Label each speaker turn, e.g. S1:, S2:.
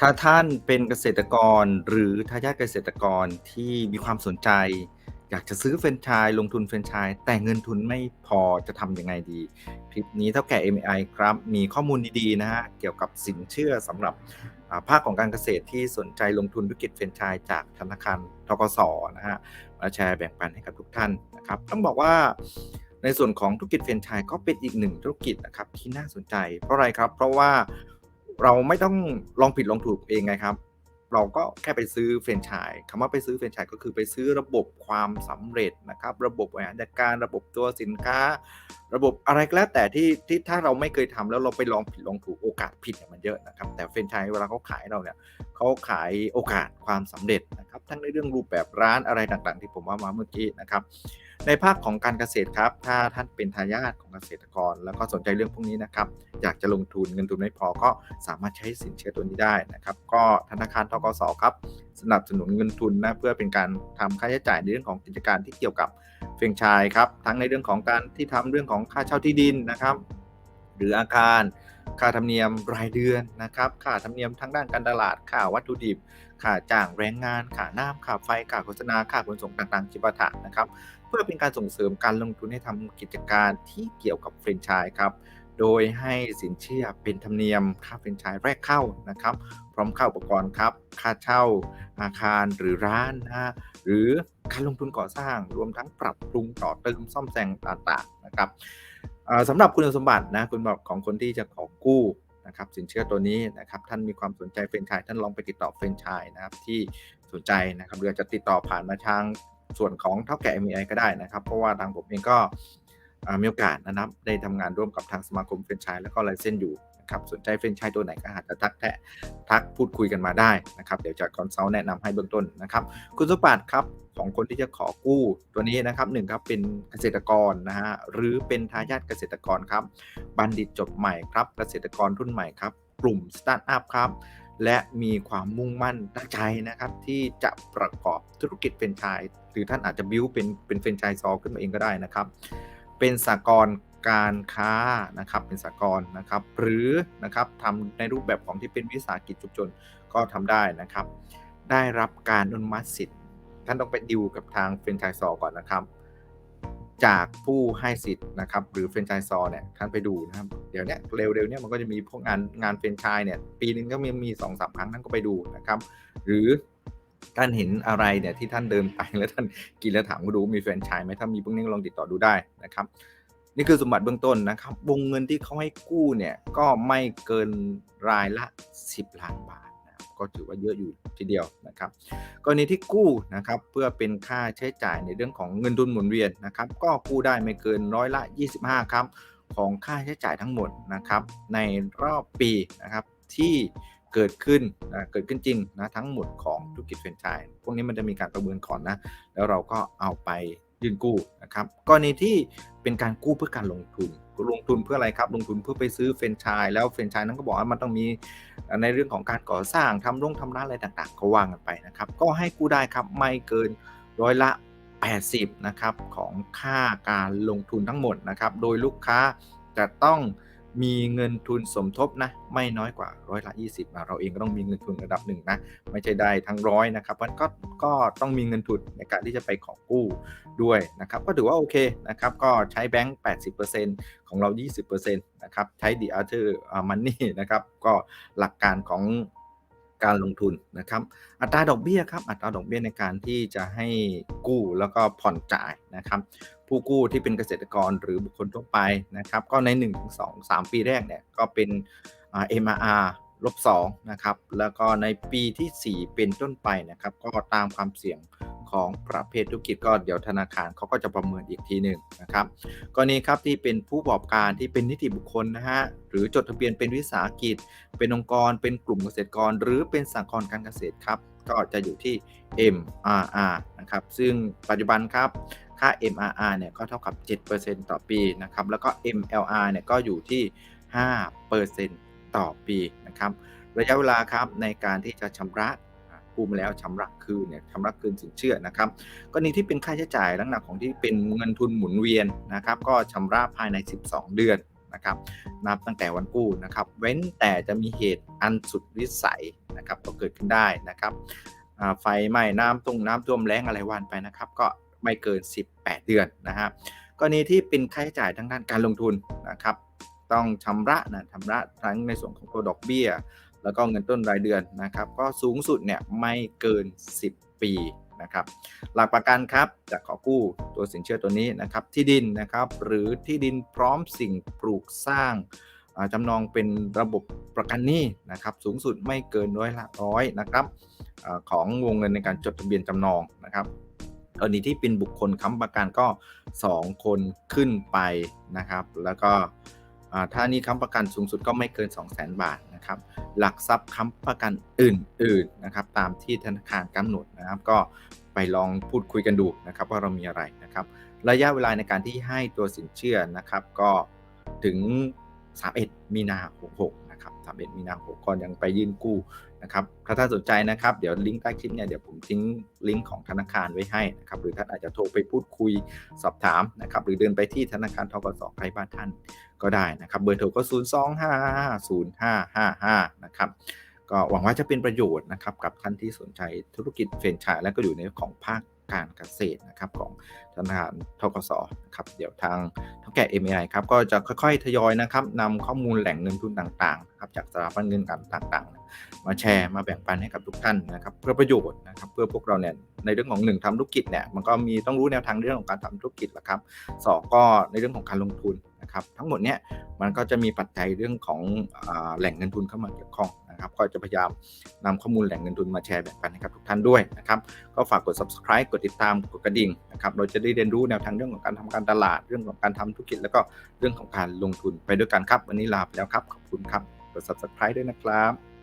S1: ถ้าท่านเป็นเกษตรกรหรือทายาทเกษตรกรที่มีความสนใจ อยากจะซื้อแฟรนไชส์ลงทุนแฟรนไชส์แต่เงินทุนไม่พอจะทำยังไงดี คลิปนี้เท่าแก่ MI ครับ มีข้อมูลดีๆนะฮะเกี่ยวกับสินเชื่อสำหรับภาคของการเกษตรที่สนใจลงทุนธุรกิจแฟรนไชส์จากธนาคารทกสนะฮะมาแชร์แบ่งปันให้กับทุกท่านนะครับ ต้องบอกว่าในส่วนของธุรกิจแฟรนไชส์ก็เป็นอีกหนึ่งธุรกิจนะครับที่น่าสนใจ เพราะอะไรครับ เพราะว่า เราไม่ต้องลองผิดลองถูกเองไงครับ เราก็แค่ไปซื้อแฟรนไชส์คำว่าไปซื้อแฟรนไชส์ก็คือไปซื้อระบบความสำเร็จนะครับ ระบบบริหารจัดการระบบตัวสินค้าระบบอะไรก็แล้วแต่ที่ที่ถ้าเราไม่เคยทำแล้วเราไปลองผิดลองถูกโอกาสผิดเนี่ยมันเยอะนะครับ แต่แฟรนไชส์เวลาเขาขายเราเนี่ยเขาขายโอกาสความสำเร็จนะครับ ทั้งในเรื่องรูปแบบร้านอะไรต่างๆ ที่ผมว่ามาเมื่อกี้นะครับ ในภาคของการเกษตรครับ ถ้าท่านเป็นทายาทของเกษตรกร แล้วก็สนใจเรื่องพวกนี้นะครับ อยากจะลงทุนเงินทุนไม่พอก็สามารถใช้สินเชื่อตัวนี้ได้นะครับ ก็ธนาคารทกสครับสนับสนุนเงินทุนนะเพื่อเป็นการทำค่าใช้จ่ายในเรื่องของกิจการที่เกี่ยวกับ เฟรนไชายครับ ทั้งในเรื่องของการที่ทำเรื่องของค่าเช่าที่ดินนะครับ หรืออาคาร ค่าธรรมเนียมรายเดือนนะครับ ค่าธรรมเนียมทางด้านการตลาด ค่าวัตถุดิบ ค่าจ้างแรงงาน ค่าน้ำค่าไฟ ค่าโฆษณา ค่าขนส่งต่างๆจิปาถะนะครับ เพื่อเป็นการส่งเสริมการลงทุนให้ทำกิจการที่เกี่ยวกับเฟรนไชส์ครับ โดยให้สินเชื่อเป็นธรรมเนียมค่าแฟรนไชส์แรกเข้านะครับ พร้อมค่าอุปกรณ์ครับ ค่าเช่าอาคารหรือร้านนะหรือการลงทุนก่อสร้างรวมทั้งปรับปรุงต่อเติมซ่อมแซมต่างๆนะครับสำหรับคุณสมบัตินะคุณบัติของคนที่จะขอกู้นะครับสินเชื่อตัวนี้นะครับท่านมีความสนใจแฟรนไชส์ท่านลองไปติดต่อแฟรนไชส์นะครับที่สนใจนะครับหรือจะติดต่อผ่านมาทางส่วนของเท่าแก่ MI ก็ได้นะครับ เพราะว่าทางผมเองก็ มีโอกาสนะครับได้ทำงานร่วมกับทางสมาคมแฟรนชส์แล้วก็ไลเซนอยู่นะครับสนใจแฟรนชส์ตัวไหนก็อาจจะทักแทะทักพูดคุยกันมาได้นะครับเดี๋ยวจะคอนซัลท์แนะนำให้เบื้องต้นนะครับ คุณสมบัตครับของคนที่จะขอกู้ตัวนี้นะครับหนึ่งครับเป็นเกษตรกรนะฮะหรือเป็นทายาทเกษตรกรครับ บัณฑิตจบใหม่ครับ เกษตรกรรุ่นใหม่ครับ กลุ่มสตาร์ทอัพครับ และมีความมุ่งมั่นตั้งใจนะครับ ที่จะประกอบธุรกิจแฟรนชส์หรือท่านอาจจะบิวเป็นเป็นแฟรนชส์ซอขึ้นมาเองก็ได้นะครับ เป็นสากลการค้านะครับเป็นสากลนะครับ หรือนะครับทำในรูปแบบของที่เป็นวิสาหกิจชุมชนก็ทำได้นะครับ ได้รับการอนุมัติสิทธิ์ท่านต้องไปดิวกับทางแฟรนไชส์ซอก่อนนะครับ จากผู้ให้สิทธิ์นะครับ หรือแฟรนไชส์ซอเนี่ยท่านไปดูนะครับเดี๋ยวนี้เร็วๆเนี้ยมันก็จะมีพวกงานงานแฟรนไชส์เนี่ยปีนึงก็มีมีสองสามครั้งท่านก็ไปดูนะครับ หรือ ท่านเห็นอะไรเนี่ยที่ท่านเดินไปแล้วท่านกินแล้วถามก็ดูมีแฟนชส์ไหมถ้ามีพวกนี้ลองติดต่อดูได้นะครับนี่คือสมบัติเบื้องต้นนะครับ วงเงินที่เขาให้กู้เนี่ยก็ไม่เกินรายละ 10 ล้านบาทนะก็ถือว่าเยอะอยู่ทีเดียวนะครับ กรณีที่กู้นะครับเพื่อเป็นค่าใช้จ่ายในเรื่องของเงินทุนหมุนเวียนนะครับ ก็กู้ได้ไม่เกินร้อยละ 25 ครับ ของค่าใช้จ่ายทั้งหมดนะครับ ในรอบปีนะครับที่ เกิดขึ้นนะเกิดขึ้นจริงนะทั้งหมดของธุรกิจแฟรนไชส์พวกนี้มันจะมีการประเมินก่อนนะ แล้วเราก็เอาไปยื่นกู้นะครับกรณีที่เป็นการกู้เพื่อการลงทุนลงทุนเพื่ออะไรครับ ลงทุนเพื่อไปซื้อแฟรนไชส์แล้วแฟรนไชส์นั้นก็บอกว่ามันต้องมีในเรื่องของการก่อสร้างทำโรงทำร้านอะไรต่างๆ ก็ว่างกันไปนะครับ ก็ให้กู้ได้ครับไม่เกินร้อยละ 80นะครับของค่าการลงทุนทั้งหมดนะครับ โดยลูกค้าจะต้อง มีเงินทุนสมทบนะไม่น้อยกว่าร้อยละ 20นะเราเองก็ต้องมีเงินทุนระดับหนึ่งนะไม่ใช่ได้ทั้งร้อยนะครับมันก็ก็ต้องมีเงินทุนในการที่จะไปขอกู้ด้วยนะครับก็ถือว่าโอเคนะครับก็ใช้แบงก์80%ของเรา 20%นะครับใช้ the other money นะครับก็หลักการของการลงทุนนะครับ อัตราดอกเบี้ยครับ อัตราดอกเบี้ยในการที่จะให้กู้แล้วก็ผ่อนจ่ายนะครับ ผู้กู้ที่เป็นเกษตรกรหรือบุคคลทั่วไปนะครับ ก็ใน 1-2-3 ปีแรกเนี่ยก็เป็น MRR ลบ2นะครับแล้วก็ในปีที่ 4 เป็นต้นไปนะครับ ก็ตามความเสี่ยงของประเภทธุรกิจก็เดี๋ยวธนาคารเขาก็จะประเมินอีกทีหนึ่งนะครับกรณีครับที่เป็นผู้ประกอบการที่เป็นนิติบุคคลนะฮะหรือจดทะเบียนเป็นวิสาหกิจ เป็นองค์กร เป็นกลุ่มเกษตรกร หรือเป็นสหกรการเกษตรครับก็จะอยู่ที่ MRR นะครับซึ่งปัจจุบันครับ ค่า MRR เนี่ยก็เท่ากับ 7%ต่อปีนะครับแล้วก็ MLR เนี่ยก็อยู่ที่ 5%ต่อปีนะครับระยะเวลาครับในการที่จะชำระกู้มาแล้วชำระคืนเนี่ยชำระคืนสินเชื่อนะครับกรณีที่เป็นค่าใช้จ่ายลักษณะของที่เป็นเงินทุนหมุนเวียนนะครับ ก็ชำระภายใน 12 เดือนนะครับ นับตั้งแต่วันกู้นะครับ เว้นแต่จะมีเหตุอันสุดวิสัยนะครับก็เกิดขึ้นได้นะครับไฟไหม้น้ำตรงน้ำท่วมแล้งอะไรวานไปนะครับ ก็ ไม่เกิน 18 เดือนนะฮะกรณีที่เป็นค่าใช้จ่ายทางด้านการลงทุนนะครับต้องชำระนะชำระทั้งในส่วนของตัวดอกเบี้ย แล้วก็เงินต้นรายเดือนนะครับ ก็สูงสุดเนี่ยไม่เกิน 10 ปีนะครับหลักประกันครับจะขอกู้ตัวสินเชื่อตัวนี้นะครับ ที่ดินนะครับหรือที่ดินพร้อมสิ่งปลูกสร้างจำนองเป็นระบบประกันหนี้นะครับสูงสุดไม่เกินร้อยละร้อยนะครับอของวงเงินในการจดทะเบียนจำนองนะครับ กรณีที่เป็นบุคคลค้ำประกันก็ 2 คนขึ้นไปนะครับ แล้วก็ถ้านี่ค้ำประกันสูงสุดก็ไม่เกิน 2 0 0 0 0 0 บาทนะครับ หลักทรัพย์ค้ำประกันอื่นๆนะครับ ตามที่ธนาคารกำหนดนะครับ ก็ไปลองพูดคุยกันดูนะครับว่าเรามีอะไรนะครับ ระยะเวลาในการที่ให้ตัวสินเชื่อนะครับ ก็ถึง 31 มีนา66นะครับ 31 มีนา66ก่อนยังไปยื่นกู้นะครับถ้าท่านสนใจนะครับ เดี๋ยวลิงก์ใต้คลิปเนี่ยเดี๋ยวผมทิ้งลิงก์ของธนาคารไว้ให้นะครับหรือท่านอาจจะโทรไปพูดคุยสอบถามนะครับหรือเดินไปที่ธนาคารทกสใกล้บ้านท่านก็ได้นะครับ เบอร์โทรก็ 0 2 5 5 0 5 5 5 นะครับก็หวังว่าจะเป็นประโยชน์นะครับกับท่านที่สนใจธุรกิจเฟรนไชส์และก็อยู่ในของภาค การเกษตรนะครับของธนาคารทกศนะครับเดี๋ยวทางเท่าแก่ MAI ครับก็จะค่อยๆทยอยนะครับนำข้อมูลแหล่งเงินทุนต่างๆนะครับจากสถาบันเงินการต่างๆ มาแชร์มาแบ่งปันให้กับทุกท่านนะครับเพื่อประโยชน์นะครับเพื่อพวกเราเนี่ยในเรื่องของหนึ่งทำธุรกิจเนี่ยมันก็มีต้องรู้แนวทางเรื่องของการทำธุรกิจแหละครับสองก็ในเรื่องของการลงทุน นะครับทั้งหมดเนี้ยมันก็จะมีปัจจัยเรื่องของอแหล่งเงินทุนเข้ามาเกี่ยวข้องนะครับก็จะพยายามนำข้อมูลแหล่งเงินทุนมาแชร์แบ่งปันให้กับทุกท่านด้วยนะครับก็ฝากกด subscribe กดติดตามกดกระดิ่งนะครับเราจะได้เรียนรู้แนวทางเรื่องของการทำการตลาดเรื่องของการทำธุรกิจ แล้วก็เรื่องของการลงทุนไปด้วยกันครับ วันนี้ลาไปแล้วครับขอบคุณครับกด subscribe ด้วยนะครับ